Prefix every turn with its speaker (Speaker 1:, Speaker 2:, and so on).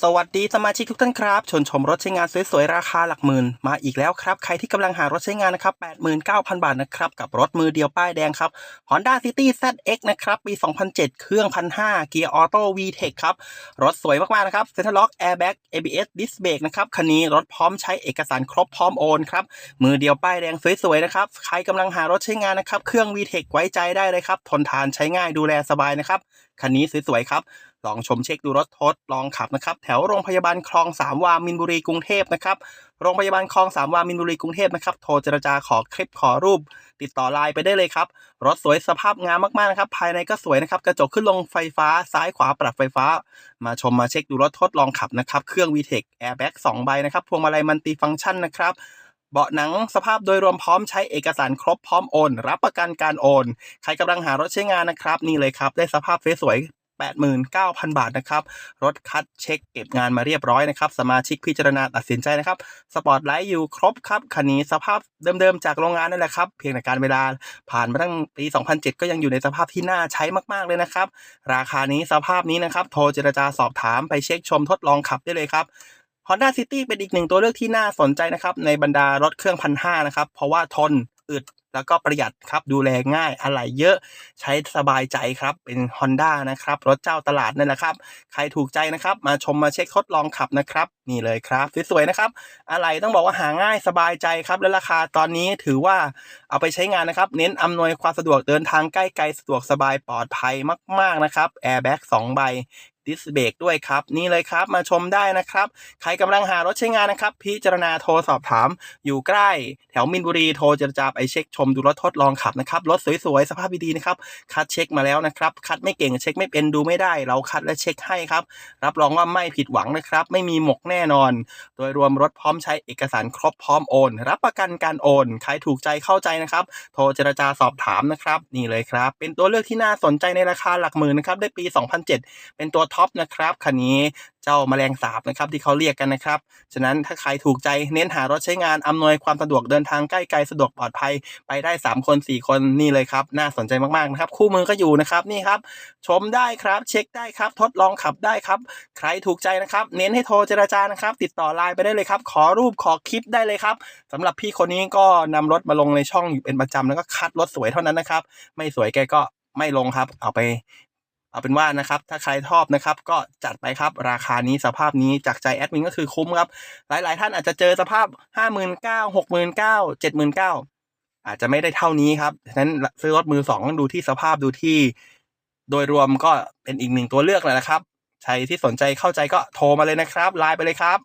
Speaker 1: สวัสดีสมาชิกทุกท่านครับ ชนชมรถใช้งานสวยๆ ราคาหลักหมื่น มาอีกแล้วครับ ใครที่กำลังหารถใช้งานนะครับ 89,000 บาทนะครับ กับรถมือเดียวป้ายแดงครับ Honda City ZX นะครับ ปี 2007 เครื่อง 1,500 เกียร์ออโต้ VTEC ครับ รถสวยมาก ๆ นะครับ Center Lock Airbag ABS Disc Brake นะครับ คันนี้รถพร้อมใช้เอกสารครบพร้อมโอนครับ มือเดียวป้ายแดงสวยๆ นะครับ ใครกำลังหารถใช้งานนะครับ เครื่อง VTEC ไว้ใจได้เลยครับ ทนทานใช้ง่ายดูแลสบายนะครับ คันนี้สวยๆ ครับ ลองชมเช็คดูรถทดลองขับนะครับ แถวโรงพยาบาลคลองสามวามินบุรีกรุงเทพนะครับโรงพยาบาลคลองสามวามินบุรีกรุงเทพนะครับโทรเจรจาขอคลิปขอรูป ติดต่อไลน์ไปได้เลยครับ รถสวยสภาพงามมากๆนะครับ ภายในก็สวยนะครับ กระจกขึ้นลงไฟฟ้าซ้ายขวาปรับไฟฟ้า มาชมมาเช็คดูรถทดลองขับนะครับ เครื่อง VTEC Airbag 2ใบนะครับพวงมาลัยมันติฟังก์ชันนะครับเบาะหนังสภาพโดยรวมพร้อมใช้เอกสารครบพร้อมโอน รับประกันการโอน ใครกำลังหารถใช้งานนะครับ นี่เลยครับ ได้สภาพสวย ๆ89,000 บาทนะครับ รถคัดเช็คเก็บงานมาเรียบร้อยนะครับ สมาชิกพิจารณาตัดสินใจนะครับ สปอร์ตไลท์อยู่ครบครับ คันนี้สภาพเดิมๆ จากโรงงานนั่นแหละครับ เพียงแต่การเวลาผ่านมาตั้งปี 2007 ก็ยังอยู่ในสภาพที่น่าใช้มากๆเลยนะครับ ราคานี้สภาพนี้นะครับ โทรเจรจาสอบถามไปเช็คชมทดลองขับได้เลยครับ Honda City เป็นอีกหนึ่งตัวเลือกที่น่าสนใจนะครับในบรรดารถเครื่องพันห้านะครับเพราะว่าทนอึด แล้วก็ประหยัดครับดูแลง่ายอะไรเยอะใช้สบายใจครับเป็น Honda นะครับรถเจ้าตลาดนั่นแหละครับ ใครถูกใจนะครับ มาชมมาเช็คทดลองขับนะครับนี่เลยครับสวยๆนะครับ อะไรต้องบอกว่าหาง่ายสบายใจครับ และราคาตอนนี้ถือว่าเอาไปใช้งานนะครับ เน้นอำนวยความสะดวกเดินทางใกล้ไกลสะดวกสบายปลอดภัยมากๆนะครับแอร์แบ็กสองใบดิสเบรกด้วยครับ นี่เลยครับมาชมได้นะครับ ใครกำลังหารถใช้งานนะครับ พิจารณาโทรสอบถาม อยู่ใกล้แถวมินบุรีโทรเจรจาไปเช็คชมดูรถทดลองขับนะครับรถสวยๆ สภาพดีๆนะครับ คัดเช็คมาแล้วนะครับ คัดไม่เก่งเช็คไม่เป็นดูไม่ได้ เราคัดและเช็คให้ครับ รับรองว่าไม่ผิดหวังนะครับ ไม่มีหมกแแน่นอน โดยรวมรถพร้อมใช้เอกสารครบพร้อมโอน รับประกันการโอน ใครถูกใจเข้าใจนะครับ โทรเจรจาสอบถามนะครับ นี่เลยครับ เป็นตัวเลือกที่น่าสนใจในราคาหลักหมื่นนะครับได้ปี 2007 เป็นตัวท็อปนะครับคันนี้ เจ้าแมลงสาบนะครับที่เขาเรียกกันนะครับ ฉะนั้นถ้าใครถูกใจเน้นหารถใช้งานอำนวยความสะดวกเดินทางใกล้ไกลสะดวกปลอดภัยไปได้ 3 คน 4 คนนี่เลยครับ น่าสนใจมากๆนะครับ คู่มือก็อยู่นะครับนี่ครับ ชมได้ครับ เช็คได้ครับ ทดลองขับได้ครับ ใครถูกใจนะครับ เน้นให้โทรเจราจานะครับ ติดต่อไลน์ไปได้เลยครับ ขอรูปขอคลิปได้เลยครับสำหรับพี่คนนี้ก็นำรถมาลงในช่องอยู่เป็นประจำแล้วก็คัดรถสวยเท่านั้นนะครับ ไม่สวยแกก็ไม่ลงครับ เอาไป เอาเป็นว่านะครับ ถ้าใครชอบนะครับ ก็จัดไปครับราคานี้สภาพนี้จากใจแอดมินก็คือคุ้มครับ หลาย ๆ ท่านอาจจะเจอสภาพห้าหมื่นเก้าหกหมื่นเก้าเจ็ดหมื่นเก้าอาจจะไม่ได้เท่านี้ครับฉะนั้นซื้อรถมือสองต้องดูที่สภาพดูที่ โดยรวมก็เป็นอีกหนึ่งตัวเลือกแหลยนะครับใครที่สนใจเข้าใจก็โทรมาเลยนะครับไลน์ไปเลยครับ